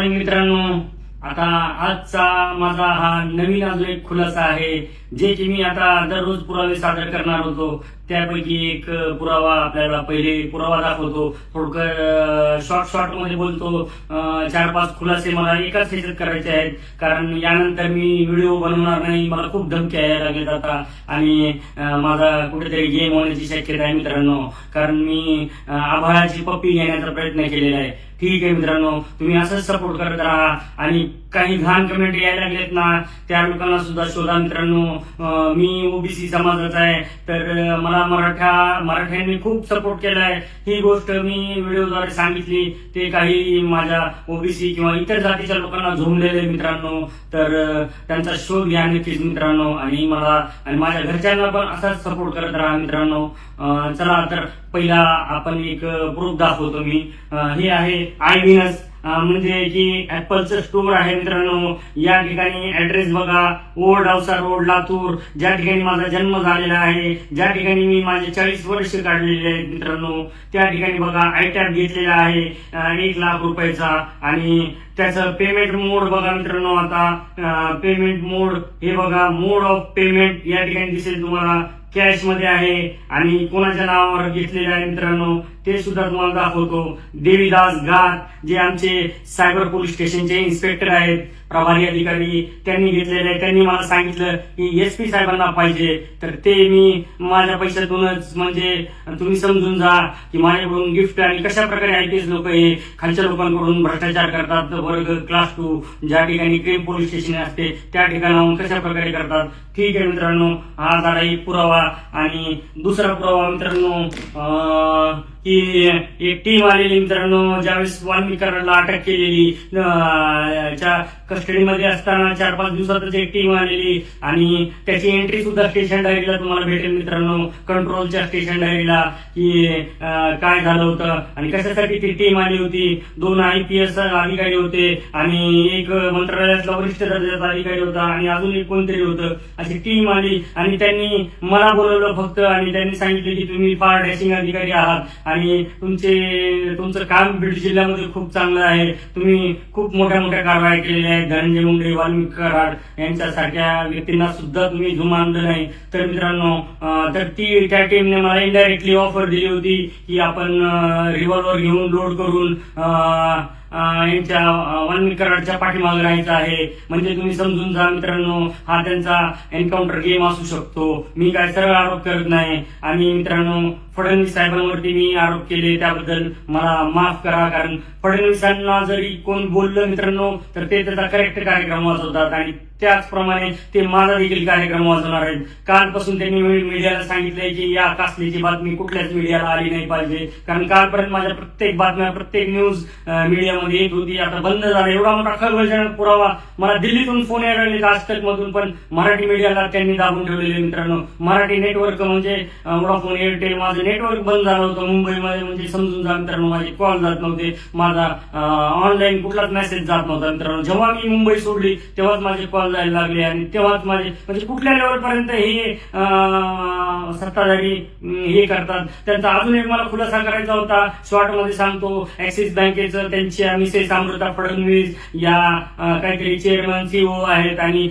Morning मित्रांनो आता आजचा माझा हा नवीन अजून एक खुलासा आहे जे की मी आता दररोज पुरावे सादर करणार होतो. त्यापैकी एक पुरावा आपल्याला पहिले पुरावा दाखवतो. थोडक शॉर्ट शॉर्टमध्ये बोलतो. चार पाच खुलासे मला एकाच ह्याच्यात करायचे आहेत. कारण यानंतर मी व्हिडिओ बनवणार नाही. मला खूप धमक्या यायला लागेल आता. आणि माझा कुठेतरी गेम होण्याची शक्यता आहे मित्रांनो. कारण मी आभाळाची पप्पी घेण्याचा प्रयत्न केलेला आहे. ठीक आहे मित्रांनो. तुम्ही असंच सपोर्ट करत राहा. आणि काही घाण कमेंट यायला लागलेत ना त्या लोकांना सुद्धा शोधा मित्रांनो. मी ओबीसी समाजाचा आहे. तर मला मला मराठा मराठ्यांनी खूप सपोर्ट केलाय ही गोष्ट मी व्हिडिओद्वारे सांगितली. ते काही माझ्या ओबीसी किंवा इतर जातीच्या लोकांना झोंबलेले मित्रांनो तर त्यांचा शोध घ्या नक्कीच मित्रांनो. आणि मला आणि माझ्या घरच्यांना पण असाच सपोर्ट करत राहा मित्रांनो. चला तर पहिला आपण एक प्रूफ दाखवतो मी. हे आहे आय विनस म्हणजे की ऍपलचं स्टोअर आहे मित्रांनो या ठिकाणी ऍड्रेस बघा. Old Ausa road Latur. ज्या ठिकाणी माझा जन्म झालेला आहे ज्या ठिकाणी मी माझे चाळीस वर्ष काढलेले आहेत मित्रांनो त्या ठिकाणी बघा आयटॅप घेतलेला आहे एक लाख रुपयाचा. आणि त्याचं पेमेंट मोड बघा मित्रांनो आता. पेमेंट मोड हे बघा मोड ऑफ पेमेंट या ठिकाणी दिसेल तुम्हाला. कॅशमध्ये आहे आणि कोणाच्या नावावर घेतलेले आहे मित्रांनो ते सुद्धा तुम्हाला दाखवतो. देवीदास घाट जे आमचे सायबर पोलीस स्टेशनचे इन्स्पेक्टर आहेत प्रभारी अधिकारी त्यांनी घेतलेले आहे. त्यांनी मला सांगितलं की एस पी साहेबांना पाहिजे. तर ते मी माझ्या पैशातूनच म्हणजे तुम्ही समजून जा की माझ्याकडून गिफ्ट आणि कशा प्रकारे आयपीएस लोक हे. खालच्या लोकांकडून भ्रष्टाचार करतात. वर्ग क्लास टू ज्या ठिकाणी क्रीम पोलीस स्टेशन असते त्या ठिकाणाहून कशा प्रकारे करतात. ठीक आहे मित्रांनो हा झाला एक पुरावा आणि दुसरा पुरावा मित्रांनो अं, की एक टीम आलेली मित्रांनो ज्यावेळेस वाल्मिकाला अटक केलेली कस्टडीमध्ये असताना चार पाच दिवसातच एक टीम आलेली आणि त्याची एंट्री सुद्धा स्टेशन डायरीला तुम्हाला भेटेल मित्रांनो. कंट्रोलच्या स्टेशन डायरीला की काय झालं होतं आणि कशासाठी ती टीम आली होती. दोन आय पी एस अधिकारी होते आणि एक मंत्रालयातला वरिष्ठ दर्जाचा अधिकारी होता आणि अजून एक कोणतरी होतं. अशी टीम आली आणि त्यांनी मला बोलवलं फक्त आणि त्यांनी सांगितलं की तुम्ही फार डॅशिंग अधिकारी आहात. आणि तुमचे तुमचं काम बीड जिल्ह्यामध्ये खूप चांगलं आहे. तुम्ही खूप मोठ्या मोठ्या कारवाया केलेल्या आहेत. धनंजय मुंडे वाल्मिक कराड यांच्यासारख्या व्यक्तींना सुद्धा तुम्ही जुमानलं नाही. तर मित्रांनो तर ती त्या टीमने मला इनडायरेक्टली ऑफर दिली होती की आपण रिव्हॉल्वर घेऊन लोड करून यांच्या वन वाल्मिक कराडच्या पाठीमागे राहायचं आहे. म्हणजे तुम्ही समजून जा मित्रांनो हा त्यांचा एन्काउंटर गेम असू शकतो. मी काय सरळ आरोप करत नाही. आणि मित्रांनो फडणवीस साहेबांवरती मी आरोप केले त्याबद्दल मला माफ करा. कारण फडणवीसांना जरी कोण बोललं मित्रांनो तर ते त्याचा करेक्ट कार्यक्रम वाजवतात. आणि त्याचप्रमाणे ते माझा देखील कार्यक्रम वाजवणार आहेत. कालपासून त्यांनी मीडियाला सांगितलंय की या कासलीची बातमी कुठल्याच मीडियाला आली नाही पाहिजे. कारण कालपर्यंत माझ्या प्रत्येक बातम्या प्रत्येक न्यूज मीडिया मीडियामध्ये येत होती आता बंद झाला. एवढा मोठा खळबळजनक पुरावा मला दिल्लीतून फोन यायला लागले आजतक मधून पण मराठी मीडियाला त्यांनी दाबून ठेवलेले मित्रांनो. मराठी नेटवर्क म्हणजे वोडाफोन एअरटेल माझं नेटवर्क बंद झालं होतं. मुंबईमध्ये म्हणजे समजून जा मित्रांनो माझे कॉल जात नव्हते. माझा ऑनलाईन कुठलाच मेसेज जात नव्हता मित्रांनो. जेव्हा मी मुंबई सोडली तेव्हाच माझे कॉल जायला लागले आणि तेव्हाच माझे म्हणजे कुठल्या लेवलपर्यंत हे सत्ताधारी हे करतात? त्यांचा अजून एक मला खुलासा करायचा होता. शॉर्टमध्ये सांगतो ऍक्सिस बँकेचं त्यांच्या मिसेस अमृता फडणवीस या काहीतरी चेअरमन सीओ आहेत आणि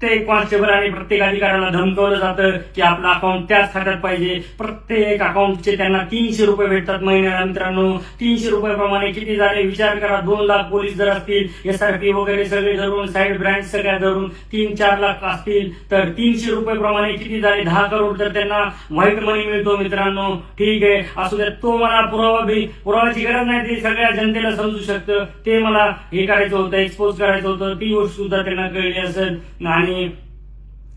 प्रत्येक कॉन्स्टेबल आणि प्रत्येक अधिकाऱ्याला धमकवलं जातं की आपलं अकाउंट त्याच खात्यात पाहिजे. प्रत्येक अकाउंटचे त्यांना तीनशे रुपये भेटतात महिन्याला मित्रांनो. तीनशे रुपयाप्रमाणे किती झाले? विचार करा. दोन लाख पोलीस जर असतील एसआरपी वगैरे सगळे धरून साईड ब्रँच सगळ्या धरून तीन चार लाख असतील तर तीनशे रुपये प्रमाणे किती झाले? दहा करोड तर त्यांना व्हाईट मनी मिळतो मित्रांनो. ठीक आहे. असू द्या. तो मला पुरावा बी पुराव्याची गरज नाही ते सगळ्या जनतेला समजू शकतं. ते मला हे करायचं होतं एक्सपोज करायचं होतं. ती गोष्ट सुद्धा त्यांना कळली असेल. आणि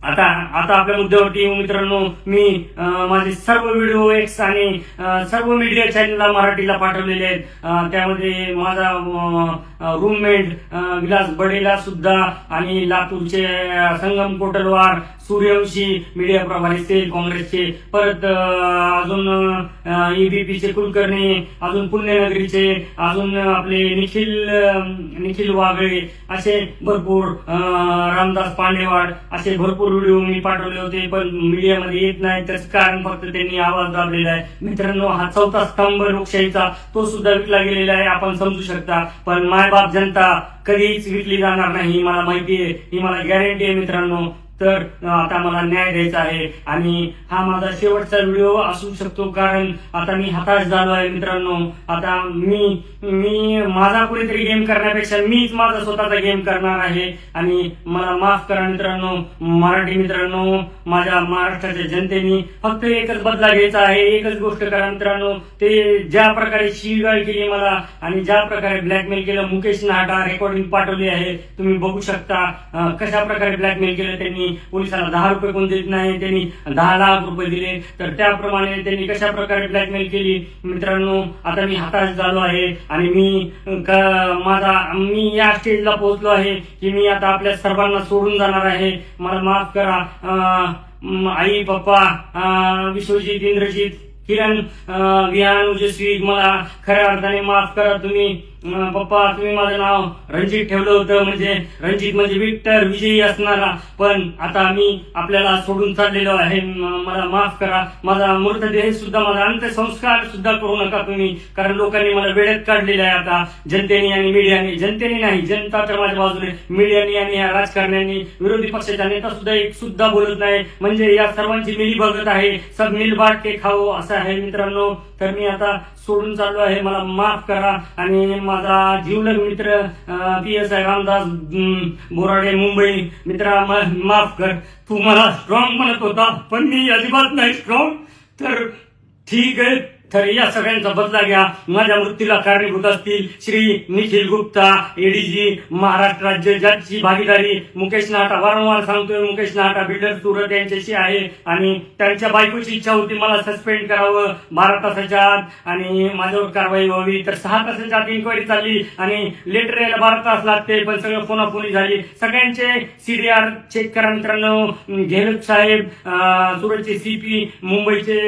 आता आता आपल्या मुद्द्यावरती येऊ मित्रांनो मी माझे सर्व व्हिडिओ एक्स आणि सर्व मीडिया चॅनलला मराठीला पाठवलेले आहेत. त्यामध्ये माझा रूममेट विलास बडेला सुद्धा आणि लातूरचे संगम कोटलवार सूर्यवंशी मीडिया प्रभारी असतील काँग्रेसचे परत अजून ईबीपीचे कुलकर्णी अजून पुण्यनगरीचे अजून आपले निखिल निखिल वागळे असे भरपूर रामदास पांडेवाड असे भरपूर व्हिडिओ मी पाठवले होते पण मीडियामध्ये येत नाही तर कारण फक्त त्यांनी आवाज दाबलेला आहे. मित्रांनो हा चौथा स्तंभ लोकशाहीचा तो सुद्धा विकला गेलेला आहे आपण समजू शकता. पण मायबाप जनता कधीच विकली जाणार नाही मला माहिती आहे ही मला गॅरंटी आहे मित्रांनो. तर आता मला न्याय द्यायचा आहे. आणि हा माझा शेवटचा व्हिडिओ असू शकतो कारण आता मी हताश झालो आहे मित्रांनो. आता मी मी माझा कुणीतरी गेम करण्यापेक्षा मीच माझा स्वतःचा गेम करणार आहे. आणि मला माफ करा मित्रांनो. मराठी मित्रांनो माझ्या महाराष्ट्राच्या जनतेने फक्त एकच बदला घ्यायचा आहे. एकच गोष्ट करा मित्रांनो. ते ज्या प्रकारे शिवीगाळ केली मला आणि ज्या प्रकारे ब्लॅकमेल केलं मुकेश नाटा रेकॉर्डिंग पाठवली आहे. तुम्ही बघू शकता कशा प्रकारे ब्लॅकमेल केलं त्यांनी. पोलिसाला दहा रुपये कोण देत नाही त्यांनी दहा लाख रुपये दिले. तर त्याप्रमाणे त्यांनी कशा प्रकारे ब्लॅकमेल केली? मित्रांनो आता मी हताश झालो आहे आणि मी माझा मी या स्टेजला पोहोचलो आहे की मी आता आपल्या सर्वांना सोडून जाणार आहे. मला माफ करा. अं, आई पप्पा विश्वजीत विश्वजित इंद्रजित किरण विहान ओजस्वी मला खऱ्या अर्थाने माफ करा तुम्ही. पप्पा तुम्ही माझं नाव रणजित ठेवलं होतं. म्हणजे रणजित म्हणजे विक्टर विजयी असणारा. पण आता मी आपल्याला सोडून चाललेलो आहे. मला माफ करा. माझा मृतदेह सुद्धा माझा अंत्यसंस्कार सुद्धा करू नका तुम्ही. कारण लोकांनी मला वेळेत काढलेले आहे आता. जनतेने आणि मीडियाने जनतेने नाही जनता तर माझ्या बाजूने. मीडियाने आणि या राजकारण्यांनी विरोधी पक्षाच्या नेता सुद्धा एक सुद्धा बोलत नाही. म्हणजे या सर्वांची मिली बघत आहे. सब मिल बाट के खाऊ असं आहे मित्रांनो. तर मी आता सोडून चाललो आहे. मला माफ करा. आणि माझा जीवलग मित्र P S I Ramdas Borade Mumbai मित्रा माफ कर. तू मला स्ट्रॉंग म्हणत होता पण मी अजिबात नाही स्ट्रॉंग तर ठीक आहे. तर या सगळ्यांचा बदला घ्या. माझ्या मृत्यूला कारणीभूत असतील श्री निखिल गुप्ता एडीजी महाराष्ट्र राज्य ज्याची भागीदारी मुकेश नाटा वारंवार सांगतोय मुकेश नाटा बिल्डर सुरत यांच्याशी आहे आणि त्यांच्या बायकोची इच्छा होती मला सस्पेंड करावं बारा तासाच्या आत आणि माझ्यावर कारवाई व्हावी. तर सहा तासाच्या आत इन्क्वायरी चालली आणि लेटर यायला बारा तास लागते पण सगळं फोनाफोनी झाली. सगळ्यांचे सीडीआर चेक करा मित्रांनो. घेलत साहेब सुरतचे सीपी मुंबईचे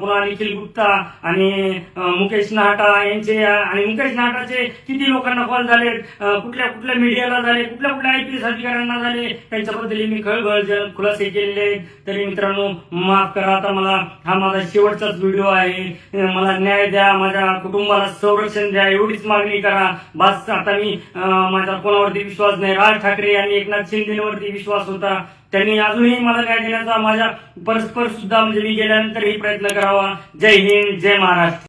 पुन्हा निखिल गुप्ता आणि मुकेश नाहटा यांचे आणि मुकेश नाहटाचे किती लोकांना कॉल झाले कुठल्या कुठल्या मीडियाला झाले? कुठल्या कुठल्या आयपीएस अधिकाऱ्यांना झाले? त्यांच्याबद्दल मी खळबळ खुलासे केलेले आहेत. तरी मित्रांनो माफ करा आता मला. हा माझा शेवटचाच व्हिडिओ आहे. मला न्याय द्या माझ्या कुटुंबाला संरक्षण द्या एवढीच मागणी करा. बस आता मी माझा कोणावरती विश्वास नाही. राज ठाकरे आणि एकनाथ शिंदेवरती विश्वास होता. त्यांनी अजूनही मला न्याय देण्याचा माझ्या परस्पर सुद्धा म्हणजे मी गेल्यानंतरही प्रयत्न करावा. जय हिंद जय महाराष्ट्र.